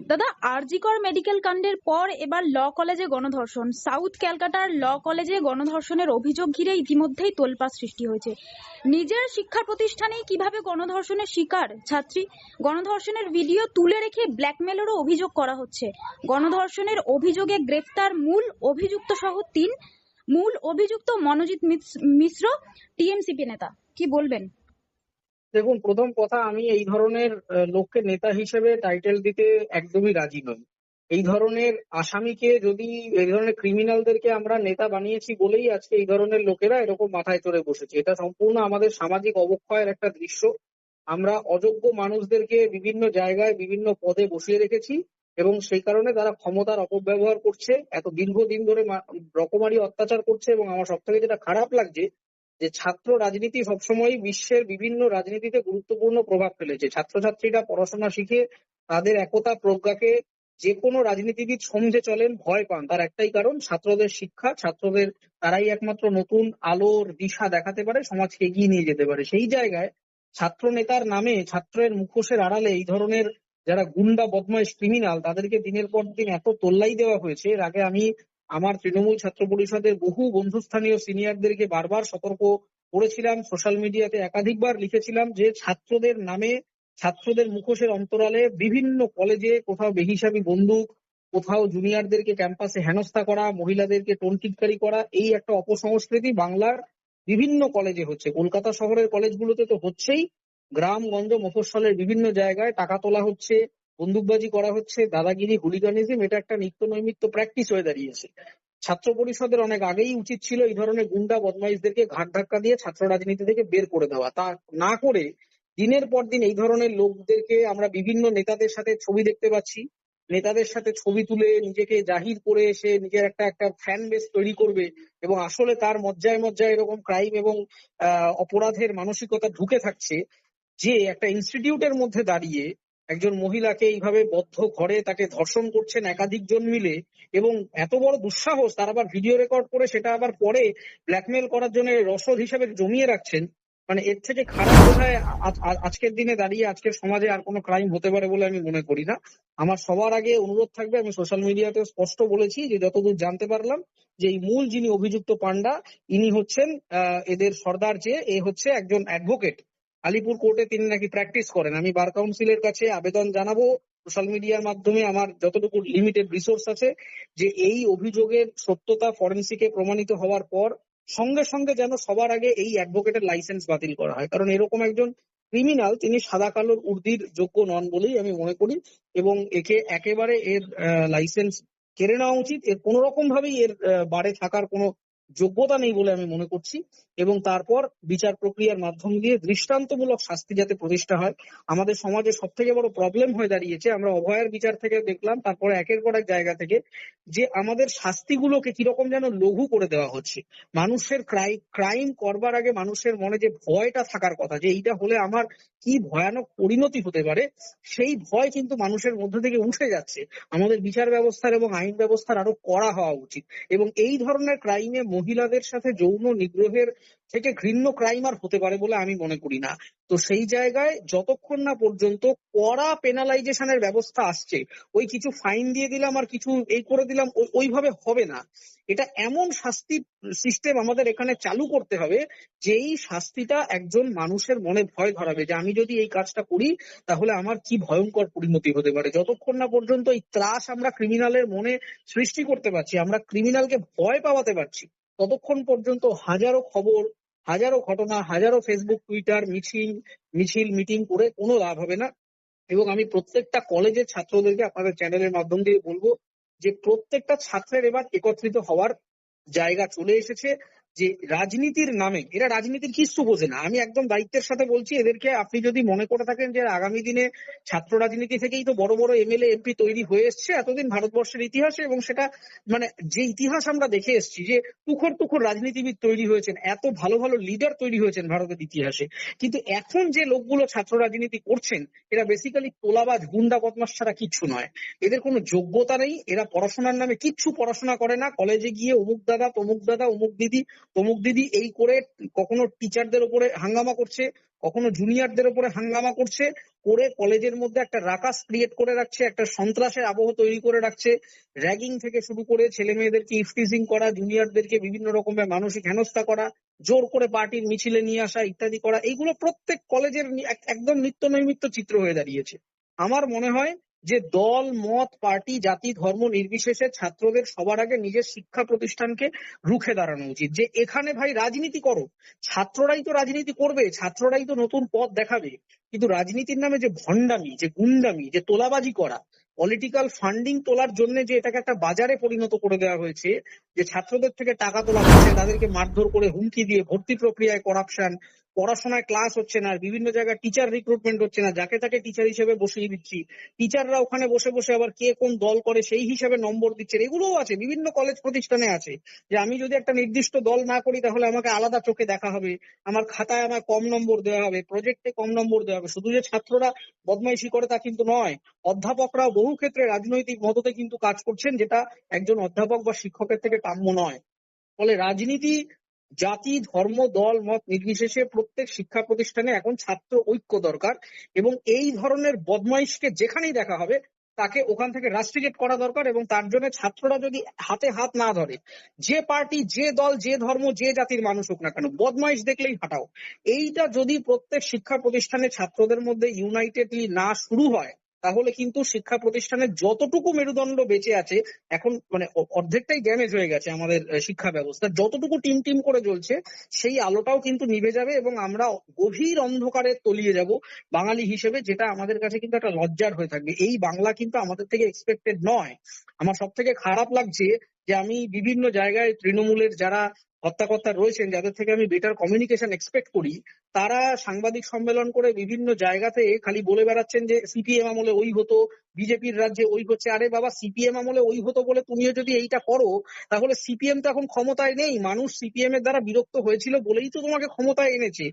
দাদা, আরজিকর মেডিকেল কাণ্ডের পর এবার ল কলেজে গণধর্ষণ। সাউথ ক্যালকাটার ল কলেজে গণধর্ষণের অভিযোগ ঘিরে ইতিমধ্যেই তোলপাড় সৃষ্টি হয়েছে। নিজের শিক্ষা প্রতিষ্ঠানেই কীভাবে গণধর্ষণের শিকার? ছাত্রী, গণধর্ষণের ভিডিও তুলে রেখে ব্ল্যাকমেলেরও অভিযোগ করা হচ্ছে। গণধর্ষণের অভিযোগে গ্রেফতার মূল অভিযুক্ত সহ তিন। মূল অভিযুক্ত মনোজিৎ মিশ্র টিএমসিপি নেতা। কি বলবেন? দেখুন, প্রথম কথা, আমি এই ধরনের লোককে নেতা হিসেবে টাইটেল দিতে একদমই রাজি নই। এই ধরনের আসামিকে যদি, এই ধরনের ক্রিমিনালদেরকে আমরা নেতা বানিয়েছি বলেই আজকে এই ধরনের লোকেরা এরকম মাথায় চড়ে বসেছে। এটা সম্পূর্ণ আমাদের সামাজিক অবক্ষয়ের একটা দৃশ্য। আমরা অযোগ্য মানুষদেরকে বিভিন্ন জায়গায়, বিভিন্ন পদে বসিয়ে রেখেছি এবং সেই কারণে তারা ক্ষমতার অপব্যবহার করছে, এত দীর্ঘদিন ধরে রকমারি অত্যাচার করছে এবং আমার সব থেকে যেটা খারাপ লাগছে যে ছাত্র রাজনীতি সবসময় বিশ্বের বিভিন্ন রাজনীতিতে গুরুত্বপূর্ণ প্রভাব ফেলেছে। ছাত্রছাত্রীরা পড়াশোনা শিখে তাদের একতা প্রজ্ঞাকে যে কোনো রাজনীতিবিদ সমঝে চলেন, ভয় পান। তার একটাই কারণ, ছাত্রদের শিক্ষা। ছাত্রদের তারাই একমাত্র নতুন আলোর দিশা দেখাতে পারে, সমাজকে এগিয়ে নিয়ে যেতে পারে। সেই জায়গায় ছাত্র নেতার নামে ছাত্রের মুখোশের আড়ালে এই ধরনের যারা গুন্ডা, বদমাইশ, ক্রিমিনাল, তাদেরকে দিনের পর দিন এত তোল্লাই দেওয়া হয়েছে। এর আগে আমি আমার তৃণমূল ছাত্র পরিষদের বহু বন্ধুস্থানীয় সিনিয়রদেরকে বারবার সতর্ক করেছিলাম। সোশ্যাল মিডিয়াতে একাধিকবার লিখেছিলাম যে, ছাত্রদের নামে ছাত্রদের মুখোশের অন্তরালে বিভিন্ন কলেজে কোথাও বেহিসাবি বন্দুক, কোথাও জুনিয়রদেরকে ক্যাম্পাসে হেনস্থা করা, মহিলাদেরকে টোনটিটকারি করা, এই একটা অপসংস্কৃতি বাংলার বিভিন্ন কলেজে হচ্ছে। কলকাতা শহরের কলেজগুলোতে তো হচ্ছেই। গ্রামগঞ্জ মফস্বলের বিভিন্ন জায়গায় টাকা তোলা হচ্ছে। বন্দুকবাজি করা হচ্ছে, দাদাগিরি, হুলিগানিজম, এটা একটা নিত্য নৈমিত্য প্র্যাকটিস হয়ে দাঁড়িয়েছে। ছাত্র পরিষদের অনেক আগেই উচিত ছিল এই ধরনের গুন্ডা বদমাইশদেরকে ঘাট ধাক্কা দিয়ে ছাত্র রাজনীতি থেকে বের করে দেওয়া। তা না করে দিনের পর দিন এই ধরনের লোকদেরকে আমরা বিভিন্ন নেতাদের সাথে ছবি দেখতে পাচ্ছি। নেতাদের সাথে ছবি তুলে নিজেকে জাহির করে এসে নিজের একটা একটা ফ্যান বেস তৈরি করবে এবং আসলে তার মজ্জায় মজ্জায় এরকম ক্রাইম এবং অপরাধের মানসিকতা ঢুকে থাকছে যে একটা ইনস্টিটিউটের মধ্যে দাঁড়িয়ে একজন মহিলাকে এইভাবে বদ্ধ ঘরে তাকে ধর্ষণ করছেন একাধিক জন মিলে, এবং এত বড় দুঃসাহস, তার আবার ভিডিও রেকর্ড করে সেটা আবার পরে ব্ল্যাকমেল করার জন্য রসদ হিসেবে জমিয়ে রাখছেন। মানে এর থেকে খারাপ বোধহয় আজ- আজ- আজকের দিনে দাঁড়িয়ে আজকের সমাজে আর কোনো ক্রাইম হতে পারে বলে আমি মনে করি না। আমার সবার আগে অনুরোধ থাকবে, আমি সোশ্যাল মিডিয়াতে স্পষ্ট বলেছি যে যতদূর জানতে পারলাম যে এই মূল যিনি অভিযুক্ত পান্ডা ইনি হচ্ছেন এদের সর্দার যে, এ হচ্ছে একজন অ্যাডভোকেট আলিপুর কোর্টে তিনি নাকি প্র্যাকটিস করেন। আমি বার কাউন্সিলের কাছে আবেদন জানাব। সোশ্যাল মিডিয়ার মাধ্যমে আমার যতটুকু লিমিটেড রিসোর্স আছে যে এই অভিযোগের সত্যতা ফরেন্সিকে প্রমাণিত হওয়ার পর সঙ্গে সঙ্গে যেন সবার আগে এই অ্যাডভোকেটের লাইসেন্স বাতিল করা হয়। কারণ এরকম একজন ক্রিমিনাল তিনি সাদা কালোর উর্দির যোগ্য নন বলেই আমি মনে করি এবং একে একেবারে এর লাইসেন্স কেড়ে নেওয়া উচিত। এর কোনো রকম ভাবেই এর বারে থাকার কোনো যোগ্যতা নেই বলে আমি মনে করছি এবং তারপর বিচার প্রক্রিয়ার মাধ্যম দিয়ে দৃষ্টান্তমূলক শাস্তি যাতে প্রতিষ্ঠা হয়। আমাদের সমাজে সব থেকে বড় প্রবলেম হয়ে দাঁড়িয়েছে। আমরা অভয়ার বিচার থেকে দেখলাম, তারপরে একের পর এক জায়গা থেকে যে আমাদের শাস্তিগুলোকে কীরকম যেন লঘু করে দেওয়া হচ্ছে। মানুষের ক্রাইম করবার আগে মানুষের মনে যে ভয়টা থাকার কথা, যে এইটা হলে আমার কি ভয়ানক পরিণতি হতে পারে, সেই ভয় কিন্তু মানুষের মধ্যে থেকে উঠে যাচ্ছে। আমাদের বিচার ব্যবস্থার এবং আইন ব্যবস্থার আরও কড়া হওয়া উচিত। এবং এই ধরনের ক্রাইমে মহিলাদের সাথে যৌন নিগ্রহের থেকে ঘৃণ্য ক্রাইম আর হতে পারে বলে আমি মনে করি না। তো সেই জায়গায় যতক্ষণ না পর্যন্ত কড়া পেনালাইজেশনের ব্যবস্থা আসছে, ওই কিছু ফাইন দিয়ে দিলাম আর কিছু এই করে দিলাম ওইভাবে হবে না। এটা এমন শাস্তি সিস্টেম আমাদের এখানে চালু করতে হবে, যেই শাস্তিটা একজন মানুষের মনে ভয় ধরাবে যে আমি যদি এই কাজটা করি, তাহলে আমার কি ভয়ঙ্কর পরিণতি হতে পারে। যতক্ষণ না পর্যন্ত এই ত্রাস আমরা ক্রিমিনালের মনে সৃষ্টি করতে পারছি, আমরা ক্রিমিনালকে ভয় পাওয়াতে পারছি ততক্ষণ পর্যন্ত হাজারো খবর, হাজারো ঘটনা, হাজারো ফেসবুক টুইটার মিছিল মিছিল, মিটিং করে কোনো লাভ হবে না। এবং আমি প্রত্যেকটা কলেজের ছাত্রদেরকে আপনাদের চ্যানেলের মাধ্যম দিয়ে বলব যে প্রত্যেকটা ছাত্রের এবার একত্রিত হওয়ার জায়গা চলে এসেছে। যে রাজনীতির নামে, এরা রাজনীতির কিচ্ছু বোঝে না। আমি একদম দায়িত্বের সাথে বলছি, এদেরকে আপনি যদি মনে করে থাকেন যে আগামী দিনে ছাত্র রাজনীতি থেকেই তো বড় বড় এমএলএ এমপি তৈরি হয়ে এসছে, এতদিন ভারতবর্ষের ইতিহাসে এবং সেটা মানে যে ইতিহাস আমরা দেখে এসেছি যে তুখর তুখর রাজনীতিবিদ তৈরি হয়েছেন, এত ভালো ভালো লিডার তৈরি হয়েছেন ভারতের ইতিহাসে। কিন্তু এখন যে লোকগুলো ছাত্র রাজনীতি করছেন, এরা বেসিক্যালি তোলাবাজ, গুন্ডা বদমাস ছাড়া কিচ্ছু নয়। এদের কোনো যোগ্যতা নেই, এরা পড়াশোনার নামে কিচ্ছু পড়াশোনা করে না। কলেজে গিয়ে অমুক দাদা, তমুক দাদা, অমুক দিদি তমুক দিদি এই করে কখনো টিচারদের উপরে হাঙ্গামা করছে, কখনো জুনিয়রদের উপরে হাঙ্গামা করছে, করে কলেজের মধ্যে একটা রাকাস ক্রিয়েট করে রাখছে, একটা সন্ত্রাসের আবহ তৈরি করে রাখছে র্যাগিং থেকে শুরু করে ছেলে মেয়েদেরকে ইফটিজিং করা জুনিয়রদেরকে বিভিন্ন রকমের মানসিক হেনস্থা করা, জোর করে পার্টির মিছিলে নিয়ে আসা ইত্যাদি করা, এইগুলো প্রত্যেক কলেজের একদম নিত্য নৈমিত্য চিত্র হয়ে দাঁড়িয়েছে। আমার মনে হয় যে দল, মত, পার্টি, জাতি, ধর্ম নির্বিশেষে ছাত্রদের সবার আগে নিজের শিক্ষা প্রতিষ্ঠানকে রুখে দাঁড়ানো উচিত। যে এখানে ভাই রাজনীতি করো, ছাত্ররাই তো রাজনীতি করবে, ছাত্ররাই তো নতুন পথ দেখাবে। কিন্তু রাজনীতির নামে যে ভণ্ডামি, যে গুন্ডামি, যে তোলাবাজি করা পলিটিক্যাল ফান্ডিং তোলার জন্য যে এটাকে একটা বাজারে পরিণত করে দেওয়া হয়েছে, যে ছাত্রদের থেকে টাকা তোলা হচ্ছে, তাদেরকে মারধর করে হুমকি দিয়ে ভর্তি প্রক্রিয়ায় করাপশন পড়াশোনায় ক্লাস হচ্ছে না, বিভিন্ন জায়গায় টিচার রিক্রুটমেন্ট হচ্ছে না, যাকে তাকে টিচার হিসেবে বসিয়ে দিচ্ছি। টিচাররা ওখানে বসে বসে আবার কে কোন দল করে সেই হিসাবে নম্বর দিচ্ছে এগুলোও আছে, বিভিন্ন কলেজ প্রতিষ্ঠানে আছে। যে আমি যদি একটা নির্দিষ্ট দল না করি, তাহলে আমাকে আলাদা চোখে দেখা হবে, আমার খাতায় আমার কম নম্বর দেওয়া হবে প্রজেক্টে কম নম্বর দেওয়া হবে। শুধু যে ছাত্ররা বদমাইশি করে তা কিন্তু নয়, অধ্যাপকরাও বহু ক্ষেত্রে রাজনৈতিক মদতে কিন্তু কাজ করছেন, যেটা একজন অধ্যাপক বা শিক্ষকের থেকে কাম্য নয়। ফলে রাজনীতি জাতি, ধর্ম, দল, মত নির্বিশেষে প্রত্যেক শিক্ষা প্রতিষ্ঠানে এখন ছাত্র ঐক্য দরকার এবং এই ধরনের বদমাইশকে যেখানেই দেখা হবে, তাকে ওখান থেকে রাস্ট্রিগেট করা দরকার এবং তার জন্য ছাত্ররা যদি হাতে হাত না ধরে, যে পার্টি, যে দল, যে ধর্ম, যে জাতির মানুষ হোক না কেন, বদমাইশ দেখলেই হাঁটাও। এইটা যদি প্রত্যেক শিক্ষা প্রতিষ্ঠানে ছাত্রদের মধ্যে ইউনাইটেডলি না শুরু হয় তাহলে কিন্তু শিক্ষা প্রতিষ্ঠানের যতটুকু মেরুদণ্ড বেঁচে আছে, এখন মানে অর্ধেকটাই ড্যামেজ হয়ে গেছে আমাদের শিক্ষা ব্যবস্থা। যতটুকু টিম টিম করে জ্বলছে সেই আলোটাও কিন্তু নিভে যাবে এবং আমরা গভীর অন্ধকারে তলিয়ে যাব বাঙালি হিসেবে, যেটা আমাদের কাছে কিন্তু একটা লজ্জার হয়ে থাকবে। এই বাংলা কিন্তু আমাদের থেকে এক্সপেক্টেড নয়। আমার সব থেকে খারাপ লাগছে যে আমি বিভিন্ন জায়গায় তৃণমূলের যারা হত্যাকর্তা রয়েছেন, যাদের থেকে আমি বেটার কমিউনিকেশন এক্সপেক্ট করি, তারা সাংবাদিক সম্মেলন করে বিভিন্ন জায়গাতে খালি বলে বেড়াচ্ছেন যে সিপিএম আমলে ওই হতো বিজেপির রাজ্যে ওই হচ্ছে। আরে বাবা, সিপিএম আমলে ওই হতো বলে তুমিও যদি এইটা করো, তাহলে সিপিএম তো এখন ক্ষমতায় নেই। মানুষ সিপিএম এর দ্বারা বিরক্ত হয়েছিল বলেই তো তোমাকে ক্ষমতায় এনেছে।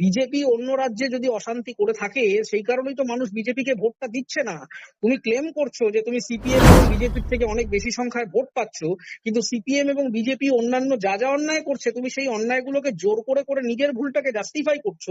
বিজেপি অন্য রাজ্যে যদি অশান্তি করে থাকে, সেই কারণেই তো মানুষ বিজেপিকে ভোটটা দিচ্ছে না। তুমি ক্লেম করছ যে তুমি সিপিএম এবং বিজেপির থেকে অনেক বেশি সংখ্যায় ভোট পাচ্ছ, কিন্তু সিপিএম এবং বিজেপি অন্যান্য যা যা অন্যায় করছে, তুমি সেই অন্যায়গুলোকে জোর করে করে নিজের ভুলটাকে জাস্টিফাই করছ।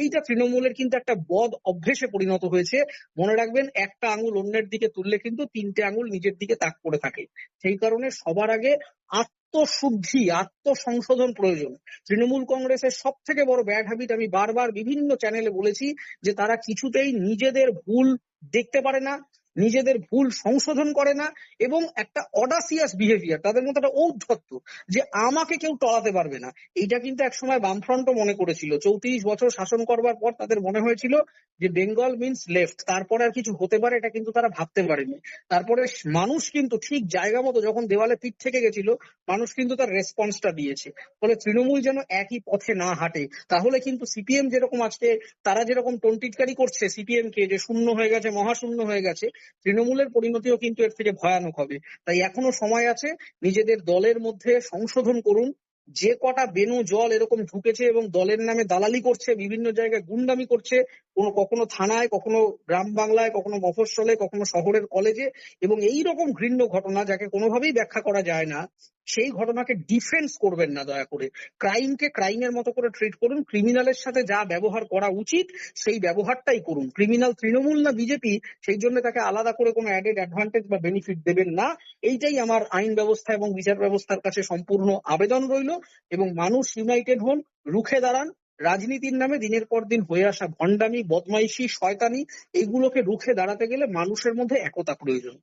এইটা তৃণমূলের কিন্তু একটা বদ অভ্যেসে পরিণত হয়েছে। মনে রাখবেন, একটা আঙুল অন্যের দিকে তুললে কিন্তু তিনটে আঙুল নিজের দিকে তাক করে থাকে। সেই কারণে সবার আগে আত্মশুদ্ধি, আত্মসংশোধন প্রয়োজন। তৃণমূল কংগ্রেসের সব থেকে বড় ব্যাড হ্যাবিট আমি বারবার বিভিন্ন চ্যানেলে বলেছি যে তারা কিছুতেই নিজেদের ভুল দেখতে পারে না নিজেদের ভুল সংশোধন করে না এবং একটা অডাসিয়াস বিহেভিয়ার তাদের মধ্যে একটা ঔদ্ধত্য যে আমাকে কেউ টলাতে পারবে না। এইটা কিন্তু একসময় বামফ্রন্টও মনে করেছিল। চৌত্রিশ বছর শাসন করবার পর তাদের মনে হয়েছিল যে বেঙ্গল মিন্স লেফট তারপরে আর কিছু হতে পারে এটা কিন্তু তারা ভাবতে পারেনি। তারপরে মানুষ কিন্তু ঠিক জায়গা মতো যখন দেওয়ালে পিঠ থেকে গেছিল, মানুষ কিন্তু তার রেসপন্সটা দিয়েছে। ফলে তৃণমূল যেন একই পথে না হাঁটে, তাহলে কিন্তু সিপিএম যেরকম আজকে, তারা যেরকম টন্টিটকারি করছে সিপিএম কে যে শূন্য হয়ে গেছে, মহাশূন্য হয়ে গেছে তৃণমূলের পরিণতিও কিন্তু এর থেকে ভয়ানক হবে। তাই এখনও সময় আছে, নিজেদের দলের মধ্যে সংশোধন করুন। যে কটা বেনু জল এরকম ঢুকেছে এবং দলের নামে দালালি করছে, বিভিন্ন জায়গায় গুন্ডামি করছে, কোনো কখনো থানায়, কখনো গ্রাম বাংলায়, কখনো মফস্বলে, কখনো শহরের কলেজে এবং এই রকম ঘৃণ্য ঘটনা যাকে কোনোভাবেই ব্যাখ্যা করা যায় না সেই ঘটনাকে ডিফেন্স করবেন না, দয়া করে। ক্রাইমকে ক্রাইমের মতো করে ট্রিট করুন। ক্রিমিনালের সাথে যা ব্যবহার করা উচিত, সেই ব্যবহারটাই করুন। ক্রিমিনাল তৃণমূল না বিজেপি সেই জন্য তাকে আলাদা করে কোনো অ্যাডেড অ্যাডভান্টেজ বা বেনিফিট দেবেন না। এইটাই আমার আইন ব্যবস্থা এবং বিচার ব্যবস্থার কাছে সম্পূর্ণ আবেদন রইল এবং মানুষ ইউনাইটেড হন, রুখে দাঁড়ান। রাজনীতির নামে দিনের পর দিন হয়ে আসা ভণ্ডামি, বদমাইশি, শয়তানি, এগুলোকে রুখে দাঁড়াতে গেলে মানুষের মধ্যে একতা প্রয়োজন।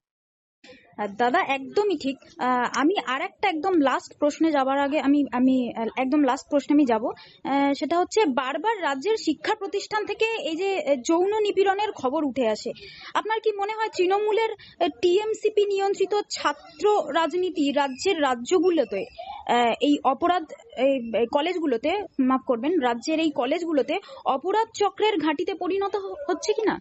দাদা, একদমই ঠিক। আমি আর একটা একদম লাস্ট প্রশ্নে যাবার আগে আমি আমি, একদম লাস্ট প্রশ্নে আমি যাব। সেটা হচ্ছে, বারবার রাজ্যের শিক্ষা প্রতিষ্ঠান থেকে এই যে যৌন নিপীড়নের খবর উঠে আসে, আপনার কি মনে হয় তৃণমূলের টিএমসিপি নিয়ন্ত্রিত ছাত্র রাজনীতি রাজ্যের রাজ্যগুলোতে এই অপরাধ এই কলেজগুলোতে, মাফ করবেন, রাজ্যের এই কলেজগুলোতে অপরাধ চক্রের ঘাঁটিতে পরিণত হচ্ছে কিনা?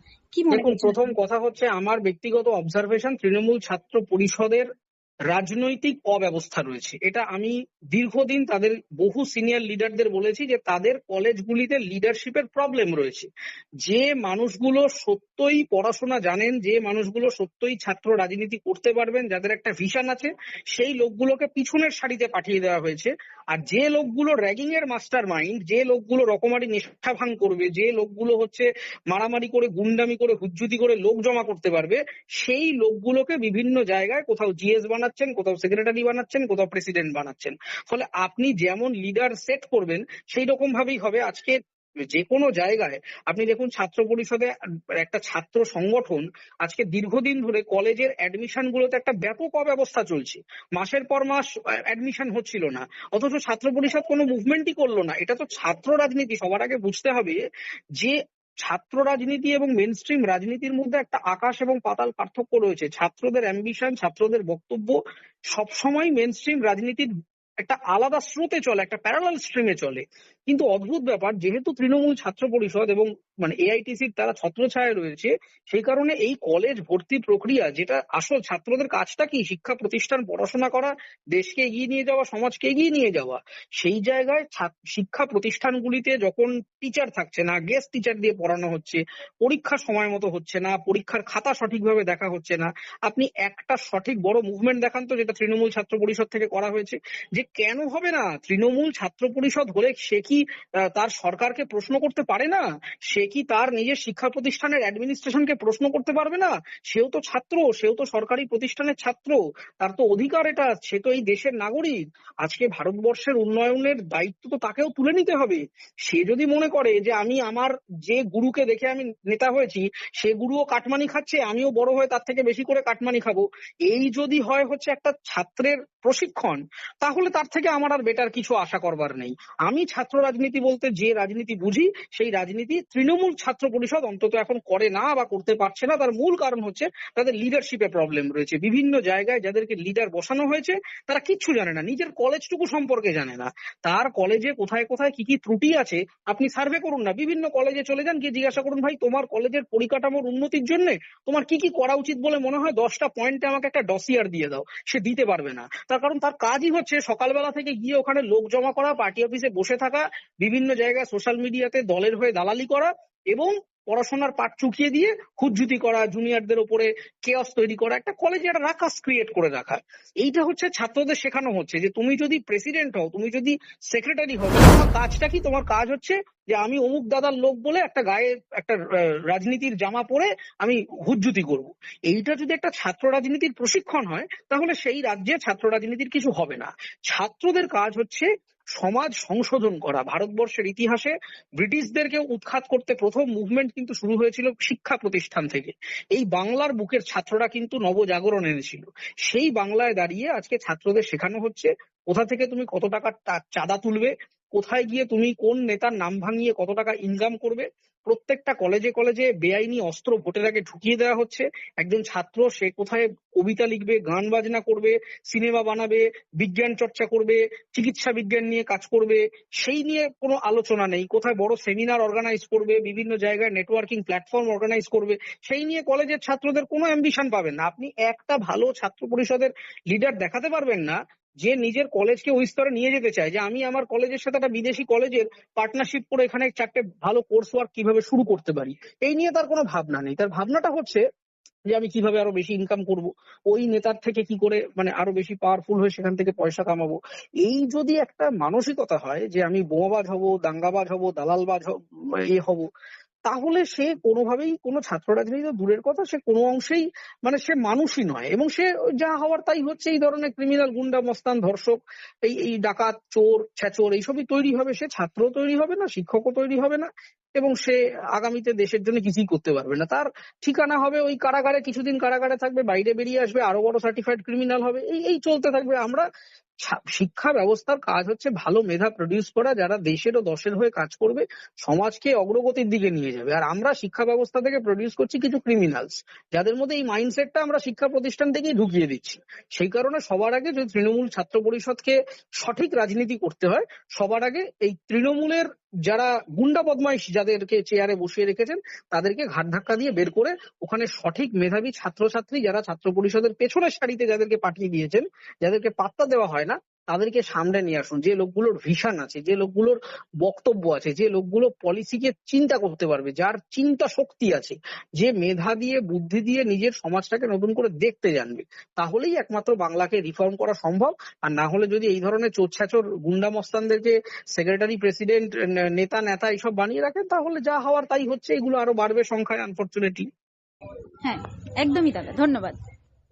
দেখুন প্রথম কথা হচ্ছে আমার ব্যক্তিগত অবজারভেশন তৃণমূল ছাত্র পরিষদের রাজনৈতিক অব্যবস্থা রয়েছে। এটা আমি দীর্ঘদিন তাদের বহু সিনিয়র লিডারদের বলেছি যে তাদের কলেজগুলিতে লিডারশিপের প্রবলেম রয়েছে। যে মানুষগুলো সত্যই পড়াশোনা জানেন, যে মানুষগুলো সত্যই ছাত্র রাজনীতি করতে পারবেন, যাদের একটা ভিশন আছে, সেই লোকগুলোকে পিছনের সারিতে পাঠিয়ে দেওয়া হয়েছে। আর যে লোকগুলো র্যাগিং এর মাস্টার মাইন্ড যে লোকগুলো রকমারি নেশা ভাঙ করবে, যে লোকগুলো হচ্ছে মারামারি করে, গুন্ডামি করে, হুজ্জুতি করে লোক জমা করতে পারবে, সেই লোকগুলোকে বিভিন্ন জায়গায় কোথাও জিএস বানাচ্ছেন, কোথাও সেক্রেটারি বানাচ্ছেন, কোথাও প্রেসিডেন্ট বানাচ্ছেন। ফলে আপনি যেমন লিডার সেট করবেন, সেই রকম ভাবেই হবে। আজকে যে কোনো জায়গায় আপনি দেখুন, ছাত্র পরিষদে একটা ছাত্র সংগঠন আজকে দীর্ঘদিন ধরে কলেজের অ্যাডমিশন গুলোতে একটা ব্যাপক অব্যবস্থা চলছে। মাসের পর মাস অ্যাডমিশন হচ্ছিল না। অথচ ছাত্র পরিষদ কোনো মুভমেন্টই করল না। এটা তো ছাত্র রাজনীতি। সবার আগে বুঝতে হবে যে ছাত্র রাজনীতি এবং মেন স্ট্রিম রাজনীতির মধ্যে একটা আকাশ এবং পাতাল পার্থক্য রয়েছে। ছাত্রদের অ্যাম্বিশন ছাত্রদের বক্তব্য সবসময় মেনস্ট্রিম রাজনীতির একটা আলাদা স্রোতে চলে, একটা প্যারালাল স্ট্রিমে চলে। কিন্তু অদ্ভুত ব্যাপার, যেহেতু তৃণমূল ছাত্র পরিষদ এবং মানে এআইটিসির তারা ছত্রছায়ায় রয়েছে, সেই কারণে এই কলেজ ভর্তি প্রক্রিয়া, যেটা আসল ছাত্রদের কাজটা কি? শিক্ষা প্রতিষ্ঠান, পড়াশোনা করা, দেশকে এগিয়ে নিয়ে যাওয়া, সমাজকে এগিয়ে নিয়ে যাওয়া। সেই জায়গায় শিক্ষা প্রতিষ্ঠানগুলিতে যখন টিচার থাকছে না গেস্ট টিচার দিয়ে পড়ানো হচ্ছে পরীক্ষা সময় মতো হচ্ছে না, পরীক্ষার খাতা সঠিকভাবে দেখা হচ্ছে না, আপনি একটা সঠিক বড় মুভমেন্ট দেখান তো, যেটা তৃণমূল ছাত্র পরিষদ থেকে করা হয়েছে, যে কেন হবে না? তৃণমূল ছাত্র পরিষদ হলে সে কি আহ, তার সরকারকে প্রশ্ন করতে পারে না? সে কি তার নিজের শিক্ষা প্রতিষ্ঠানের অ্যাডমিনিস্ট্রেশনকে প্রশ্ন করতে পারবে না? সেও তো ছাত্র সেও তো সরকারি প্রতিষ্ঠানের ছাত্র। তার তো অধিকার এটা সে তো এই দেশের নাগরিক। আজকে ভারতবর্ষের উন্নয়নের দায়িত্ব তো তাকেও তুলে নিতে হবে। সে যদি মনে করে যে আমি আমার যে গুরুকে দেখে আমি নেতা হয়েছি সে গুরুও কাটমানি খাচ্ছে আমিও বড় হয়ে তার থেকে বেশি করে কাটমানি খাব। এই যদি হয় হচ্ছে একটা ছাত্রের প্রশিক্ষণ তাহলে তার থেকে আমার আর বেটার কিছু আশা করবার নেই। আমি ছাত্র রাজনীতি বলতে যে রাজনীতি বুঝি, সেই রাজনীতি তৃণমূল ছাত্র পরিষদ অন্তত এখন করে না বা করতে পারছে না। তার মূল কারণ হচ্ছে তাদের লিডারশিপে প্রবলেম রয়েছে। বিভিন্ন জায়গায় যাদেরকে লিডার বসানো হয়েছে, তারা কিচ্ছু জানে না। নিজের কলেজটুকু সম্পর্কে জানে না। তার কলেজে কোথায় কোথায় কি কি ত্রুটি আছে, আপনি সার্ভে করুন না। বিভিন্ন কলেজে চলে যান, গিয়ে জিজ্ঞাসা করুন, ভাই, তোমার কলেজের পরিকাঠামোর উন্নতির জন্য তোমার কি কি করা উচিত বলে মনে হয়? দশটা পয়েন্টে আমাকে একটা ডসিয়ার দিয়ে দাও। সে দিতে পারবে না। তার কারণ তার কাজই হচ্ছে সকালবেলা থেকে গিয়ে ওখানে লোক জমা করা পার্টি অফিসে বসে থাকা বিভিন্ন জায়গায় সোশ্যাল মিডিয়াতে দলের হয়ে দালালি করা এবং পড়াশোনার পাঠ চুকিয়ে দিয়ে খুঁতজুতি করা জুনিয়রদের ওপরে কেয়াস তৈরি করা, একটা কলেজে একটা রাকাস ক্রিয়েট করে রাখা। এইটা হচ্ছে ছাত্রদের শেখানো হচ্ছে যে তুমি যদি প্রেসিডেন্ট হও, তুমি যদি সেক্রেটারি হও তোমার কাজটা কি? তোমার কাজ হচ্ছে যে আমি অমুক দাদার লোক বলে একটা গায়ে একটা রাজনীতির জামা পরে আমি হুজ্জুতি করব। এইটা যদি একটা ছাত্র রাজনীতির প্রশিক্ষণ হয়, তাহলে সেই রাজ্যে ছাত্র রাজনীতির কিছু হবে না। ছাত্রদের কাজ হচ্ছে সমাজ সংশোধন করা। ভারতবর্ষের ইতিহাসে ব্রিটিশদেরকে উৎখাত করতে প্রথম মুভমেন্ট কিন্তু শুরু হয়েছিল শিক্ষা প্রতিষ্ঠান থেকে। এই বাংলার বুকের ছাত্ররা কিন্তু নবজাগরণ এনেছিল। সেই বাংলায় দাঁড়িয়ে আজকে ছাত্রদের শেখানো হচ্ছে, কোথা থেকে তুমি কত টাকার চাঁদা তুলবে কোথায় গিয়ে তুমি কোন নেতার নাম ভাঙিয়ে কত টাকা ইনকাম করবে? প্রত্যেকটা কলেজে কলেজে বেআইনি অস্ত্র ভোটের আগে ঢুকিয়ে দেওয়া হচ্ছে। একজন ছাত্র, সে কোথায় কবিতা লিখবে, গান বাজনা করবে সিনেমা বানাবে, বিজ্ঞান চর্চা করবে, চিকিৎসা বিজ্ঞান নিয়ে কাজ করবে, সেই নিয়ে কোনো আলোচনা নেই। কোথায় বড় সেমিনার অর্গানাইজ করবে, বিভিন্ন জায়গায় নেটওয়ার্কিং প্ল্যাটফর্ম অর্গানাইজ করবে, সেই নিয়ে কলেজের ছাত্রদের কোনো অ্যাম্বিশন পাবেন না। আপনি একটা ভালো ছাত্র পরিষদের লিডার দেখাতে পারবেন না। যে নিজের কলেজকে ওই স্তরে নিয়ে যেতে চায়, যে আমি আমার কলেজের সাথে একটা বিদেশি কলেজের পার্টনারশিপ করে এখানে চারটে ভালো কোর্স ওয়ার্ক কীভাবে শুরু করতে পারি, এই নিয়ে তার কোনো ভাবনা নেই। তার ভাবনাটা হচ্ছে যে আমি কীভাবে আরও বেশি ইনকাম করব, ওই নেতার থেকে কি করে মানে আরও বেশি পাওয়ারফুল হয়ে সেখান থেকে পয়সা কামাবো। এই যদি একটা মানসিকতা হয় যে আমি বোমাবাজ হব, দাঙ্গাবাজ হব, দালালবাজ এ হব তাহলে সে কোনোভাবেই কোনো ছাত্র রাজনীতি তো দূরের কথা, সে কোনো অংশেই মানে সে মানুষই নয় এবং সে যা হওয়ার তাই হচ্ছে। এই ধরনের ক্রিমিনাল গুন্ডা, মস্তান, ধর্ষক, এই এই ডাকাত, চোর, ছেচোর, এইসবই তৈরি হবে। সে ছাত্র তৈরি হবে না, শিক্ষকও তৈরি হবে না এবং সে আগামীতে দেশের জন্য কিছুই করতে পারবে না। তার ঠিকানা হবে ওই কারাগারে, কিছুদিন কারাগারে থাকবে, বাইরে বেরিয়ে আসবে, আরও বড় সার্টিফাইড ক্রিমিনাল হবে। এই এই চলতে থাকবে। আমরা শিক্ষা ব্যবস্থার কাজ হচ্ছে ভালো মেধা প্রডিউস করা, যারা দেশের ও দশের হয়ে কাজ করবে, সমাজকে অগ্রগতির দিকে নিয়ে যাবে। আর আমরা শিক্ষা ব্যবস্থা থেকে প্রডিউস করছি কিছু ক্রিমিনালস যাদের মধ্যে এই মাইন্ডসেটটা আমরা শিক্ষা প্রতিষ্ঠান থেকেই ঢুকিয়ে দিচ্ছি। সেই কারণে সবার আগে যদি তৃণমূল ছাত্র পরিষদকে সঠিক রাজনীতি করতে হয়, সবার আগে এই তৃণমূলের যারা গুন্ডা বদমাইশ যাদেরকে চেয়ারে বসিয়ে রেখেছেন, তাদেরকে ঘাট ধাক্কা দিয়ে বের করে ওখানে সঠিক মেধাবী ছাত্রছাত্রী যারা ছাত্র পরিষদের পেছনের সারিতে যাদেরকে পাঠিয়ে দিয়েছেন, যাদেরকে পাত্তা দেওয়া হয় না তাদেরকে সামনে নিয়ে আসুন। যে লোকগুলোর ভিশন আছে, যে লোকগুলোর বক্তব্য আছে, যে লোকগুলো পলিসিকে চিন্তা করতে পারবে, যার চিন্তা শক্তি আছে, যে মেধা দিয়ে, বুদ্ধি দিয়ে নিজের সমাজটাকে নতুন করে দেখতে জানবে, তাহলেই একমাত্র বাংলাকে রিফর্ম করা সম্ভব। আর না হলে যদি এই ধরনের চোরছাচর গুন্ডা মস্তানদেরকে সেক্রেটারি প্রেসিডেন্ট নেতা নেতা এইসব বানিয়ে রাখেন, তাহলে যা হওয়ার তাই হচ্ছে, এগুলো আরও বাড়বে সংখ্যায় আনফর্চুনেটলি হ্যাঁ একদমই দাদা ধন্যবাদ।